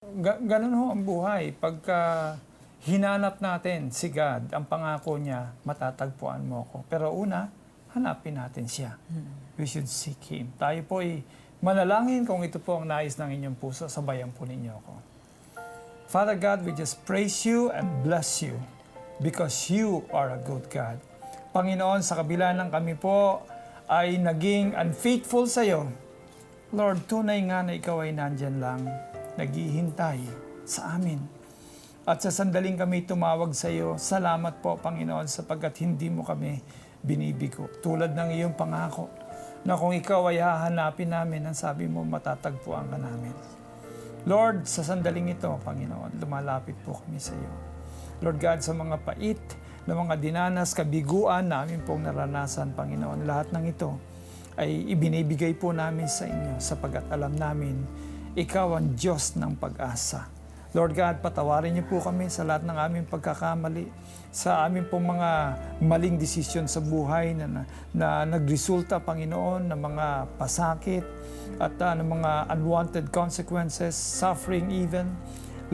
Ga- ganun ho ang buhay. Pagka hinanap natin si God, ang pangako niya, matatagpuan mo ako. Pero una, hanapin natin siya. We should seek Him. Tayo po ay manalangin kung ito po ang nais ng inyong puso. Sabayan po ninyo ako. Father God, we just praise you and bless you because you are a good God. Panginoon, sa kabila ng kami po ay naging unfaithful sa iyo. Lord, tunay nga na ikaw ay nandyan lang, naghihintay sa amin. At sa sandaling kami tumawag sa iyo, salamat po, Panginoon, sapagkat hindi mo kami binibigo. Tulad ng iyong pangako, na kung ikaw ay hahanapin namin, ang sabi mo, matatagpuan ka namin. Lord, sa sandaling ito, Panginoon, lumalapit po kami sa iyo. Lord God, sa mga pait na mga dinanas, kabiguan namin pong naranasan, Panginoon, lahat ng ito ay ibinibigay po namin sa inyo sapagat alam namin, ikaw ang Diyos ng pag-asa. Lord God, patawarin niyo po kami sa lahat ng aming pagkakamali, sa aming pong mga maling desisyon sa buhay na, na, na nagresulta, Panginoon, ng mga pasakit at uh, ng mga unwanted consequences, suffering even.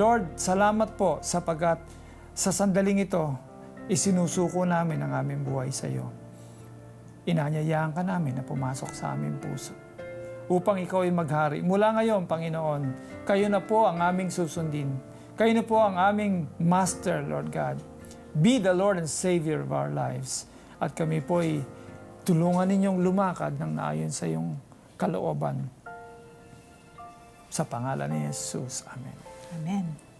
Lord, salamat po sapagat sa sandaling ito, isinusuko namin ang aming buhay sa iyo. Inanyayaan ka namin na pumasok sa aming puso upang ikaw ay maghari. Mula ngayon, Panginoon, kayo na po ang aming susundin. Kayo na po ang aming Master, Lord God. Be the Lord and Savior of our lives. At kami po ay tulungan ninyong lumakad ng naayon sa iyong kalooban. Sa pangalan ni Jesus. Amen. Amen.